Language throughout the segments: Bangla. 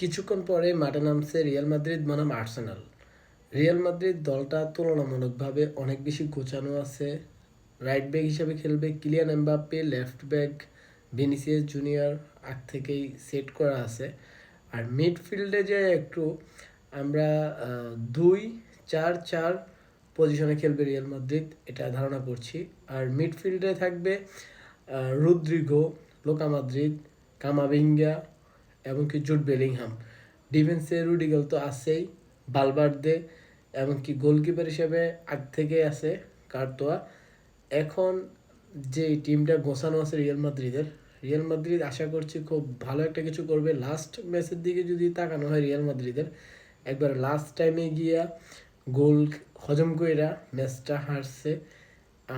কিছুক্ষণ পরে মাঠে নামছে রিয়াল মাদ্রিদ বনাম আর্সেনাল। রিয়াল মাদ্রিদ দলটা তুলনামূলকভাবে অনেক বেশি গোছানো আছে। রাইট ব্যাক হিসাবে খেলবে Kylian Mbappe, left back Vinicius junior আগ থেকেই সেট করা আছে। আর মিডফিল্ডে যে একটু আমরা দুই চার চার পজিশনে খেলবে রিয়াল মাদ্রিদ, এটা ধারণা করছি। আর মিডফিল্ডে থাকবে রুদ্রিগো, লোকা মাদ্রিদ এমনকি জুট বেলিংহাম। ডিফেন্সে রুডিগল তো আছেই, বালবার্দে, এমনকি গোলকিপার হিসেবে আগ থেকে আছে কার্তোয়া। এখন যে টিমটা গোছানো আছে রিয়াল মাদ্রিদের, রিয়াল মাদ্রিদ আশা করছি খুব ভালো একটা কিছু করবে। লাস্ট ম্যাচের দিকে যদি তাকানো হয় রিয়াল মাদ্রিদের, একবার লাস্ট টাইমে গিয়া গোল হজম কইরা ম্যাচটা হারছে,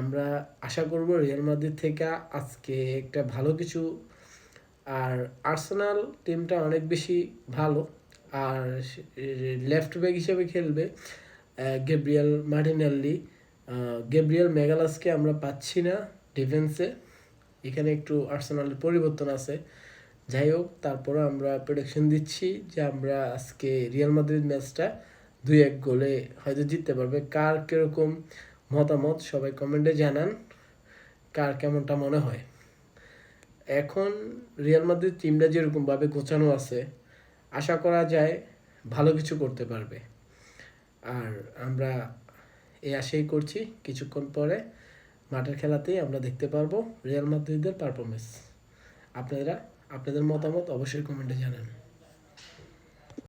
আমরা আশা করব রিয়াল মাদ্রিদ থেকে আজকে একটা ভালো কিছু আর আর্সেনাল টিমটা অনেক বেশি ভালো। আর লেফট ব্যাক হিসেবে খেলবে গেব্রিয়াল মার্টিনেল্লি গেব্রিয়াল মেগালাসকে আমরা পাচ্ছি না ডিফেন্সে এখানে একটু আর্সেনালের পরিবর্তন আছে। যাই হোক তারপরে আমরা প্রোডাকশন দিচ্ছি যে আমরা আজকে রিয়াল মাদ্রিদ ম্যাচটা দুই এক গোলে হয়তো জিততে পারবে। কার কীরকম মতামত সবাই কমেন্টে জানান। কার কেমনটা মনে হয়? এখন রিয়াল মাদ্রিদ টিমটা যেরকমভাবে গোছানো আছে, আশা করা যায় ভালো কিছু করতে পারবে। আর আমরা এই আশাই করছি, কিছুক্ষণ পরে মাঠের খেলাতেই আমরা দেখতে পারব রিয়াল মাদ্রিদের পারফরমেন্স আপনারা, আপনাদের মতামত অবশ্যই কমেন্টে জানান।